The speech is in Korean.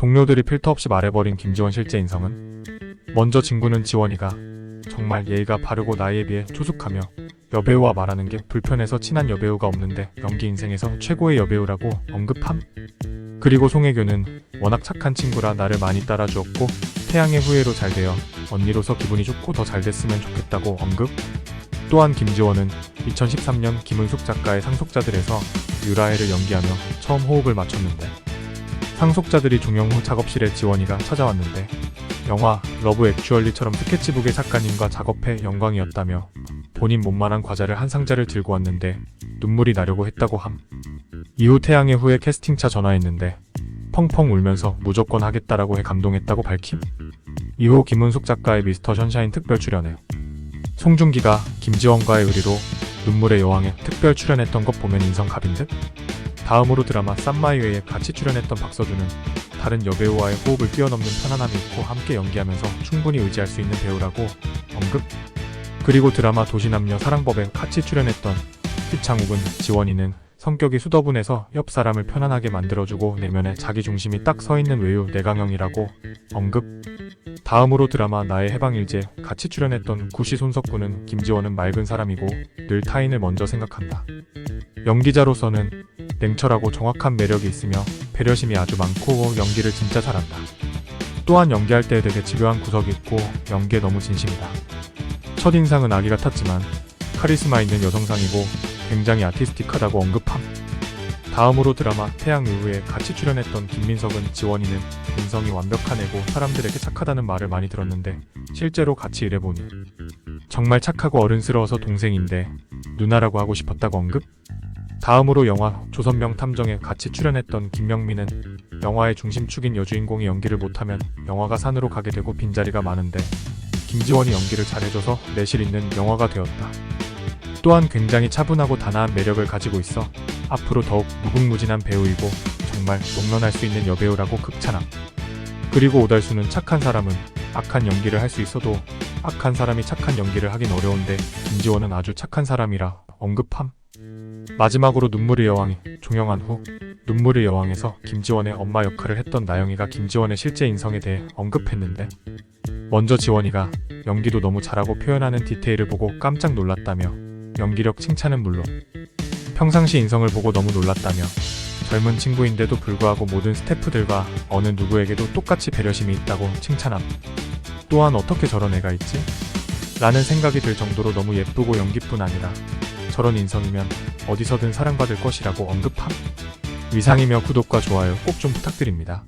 동료들이 필터 없이 말해버린 김지원 실제 인성은 먼저 친구는 지원이가 정말 예의가 바르고 나이에 비해 조숙하며 여배우와 말하는 게 불편해서 친한 여배우가 없는데 연기 인생에서 최고의 여배우라고 언급함. 그리고 송혜교는 워낙 착한 친구라 나를 많이 따라주었고 태양의 후예로 잘 되어 언니로서 기분이 좋고 더 잘 됐으면 좋겠다고 언급. 또한 김지원은 2013년 김은숙 작가의 상속자들에서 유라엘을 연기하며 처음 호흡을 맞췄는데 상속자들이 종영 후 작업실에 지원이가 찾아왔는데 영화 러브 액츄얼리처럼 스케치북의 작가님과 작업해 영광이었다며 본인 몸만한 과자를 한 상자를 들고 왔는데 눈물이 나려고 했다고 함. 이후 태양의 후에 캐스팅차 전화했는데 펑펑 울면서 무조건 하겠다라고 해 감동했다고 밝힘. 이후 김은숙 작가의 미스터 션샤인 특별 출연에 송중기가 김지원과의 의리로 눈물의 여왕에 특별 출연했던 것 보면 인성 갑인 듯? 다음으로 드라마 쌈마이웨이에 같이 출연했던 박서준은 다른 여배우와의 호흡을 뛰어넘는 편안함이 있고 함께 연기하면서 충분히 의지할 수 있는 배우라고 언급. 그리고 드라마 도시남녀 사랑법에 같이 출연했던 휘창욱은 지원이는 성격이 수더분해서 옆 사람을 편안하게 만들어주고 내면에 자기 중심이 딱 서 있는 외유 내강형이라고 언급. 다음으로 드라마 나의 해방일제 같이 출연했던 구시 손석구는 김지원은 맑은 사람이고 늘 타인을 먼저 생각한다. 연기자로서는 냉철하고 정확한 매력이 있으며 배려심이 아주 많고 연기를 진짜 잘한다. 또한 연기할 때 되게 집요한 구석이 있고 연기에 너무 진심이다. 첫인상은 아기 같았지만 카리스마 있는 여성상이고 굉장히 아티스틱하다고 언급함. 다음으로 드라마 태양 이후에 같이 출연했던 김민석은 지원이는 인성이 완벽한 애고 사람들에게 착하다는 말을 많이 들었는데 실제로 같이 일해보니 정말 착하고 어른스러워서 동생인데 누나라고 하고 싶었다고 언급? 다음으로 영화 조선명 탐정에 같이 출연했던 김명민은 영화의 중심축인 여주인공이 연기를 못하면 영화가 산으로 가게 되고 빈자리가 많은데 김지원이 연기를 잘해줘서 내실 있는 영화가 되었다. 또한 굉장히 차분하고 단아한 매력을 가지고 있어 앞으로 더욱 무궁무진한 배우이고 정말 롱런할 수 있는 여배우라고 극찬함. 그리고 오달수는 착한 사람은 악한 연기를 할 수 있어도 악한 사람이 착한 연기를 하긴 어려운데 김지원은 아주 착한 사람이라 언급함. 마지막으로 눈물의 여왕이 종영한 후 눈물의 여왕에서 김지원의 엄마 역할을 했던 나영이가 김지원의 실제 인성에 대해 언급했는데 먼저 지원이가 연기도 너무 잘하고 표현하는 디테일을 보고 깜짝 놀랐다며 연기력 칭찬은 물론 평상시 인성을 보고 너무 놀랐다며 젊은 친구인데도 불구하고 모든 스태프들과 어느 누구에게도 똑같이 배려심이 있다고 칭찬함. 또한 어떻게 저런 애가 있지? 라는 생각이 들 정도로 너무 예쁘고 연기뿐 아니라 저런 인성이면 어디서든 사랑받을 것이라고 언급함. 위상이며 구독과 좋아요 꼭 좀 부탁드립니다.